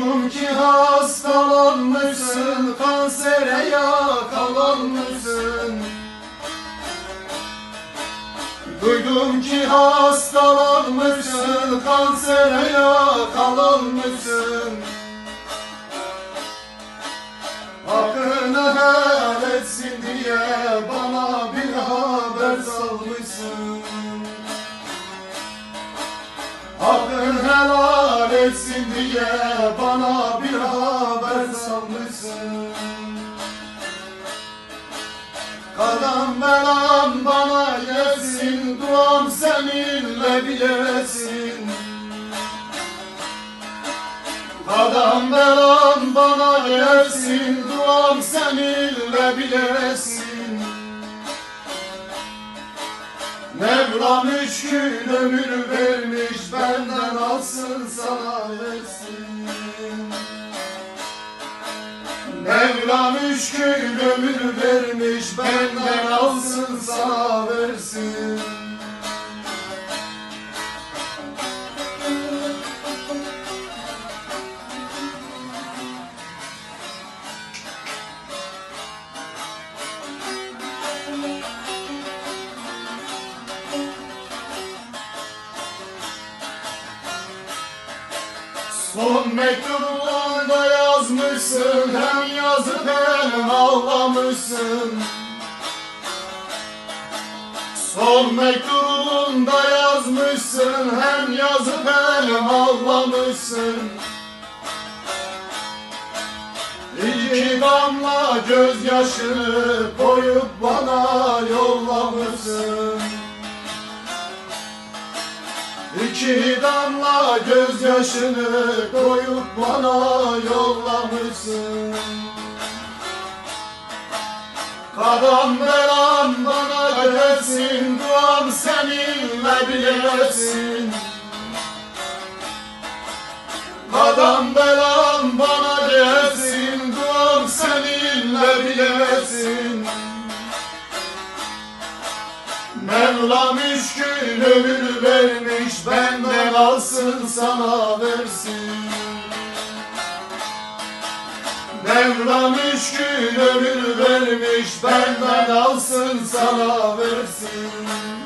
Duydum ki hastalanmışsın, kansere yakalanmışsın. Duydum ki hastalanmışsın, kansere yakalanmışsın. Hakkını helal etsin diye bana bir haber sal. Etsin diye bana bir haber salmışsın. Kadam belam bana gelsin duam seninle bilesin. Kadam belam bana gelsin duam seninle bilesin Mevlam üç gün ömür vermiş benden alsın sana versin. Mevlam üç gün ömür vermiş benden alsın sana versin Son mektubunda yazmışsın Hem yazıp hem ağlamışsın. Son mektubunda yazmışsın Hem yazıp hem ağlamışsın. İki damla gözyaşını koyup İki damla gözyaşını koyup bana yollamışsın. Kadam belam bana gelsin Duam seninle bilesin. Kadam belam Mevlam üç gün ömür vermiş benden alsın sana versin. Mevlam üç gün ömür vermiş benden alsın sana versin